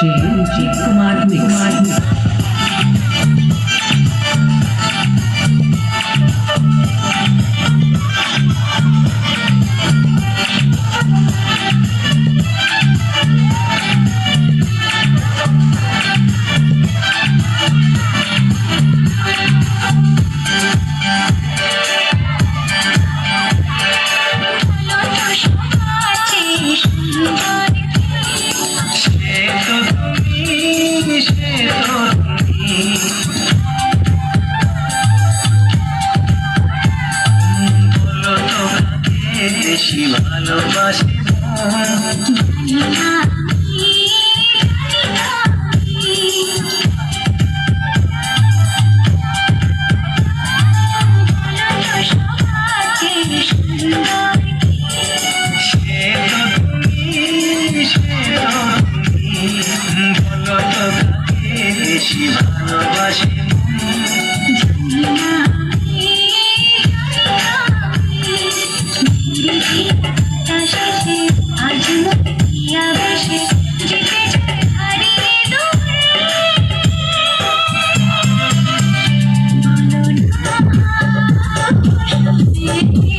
DJ Kumar Mix. ভালোবাসি Thank.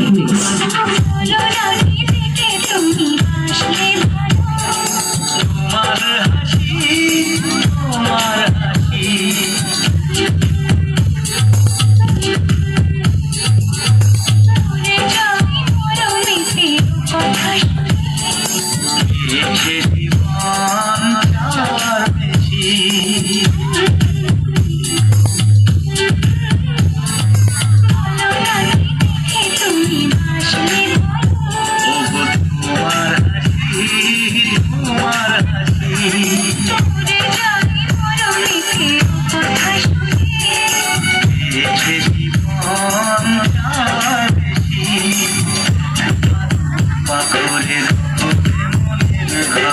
not weak.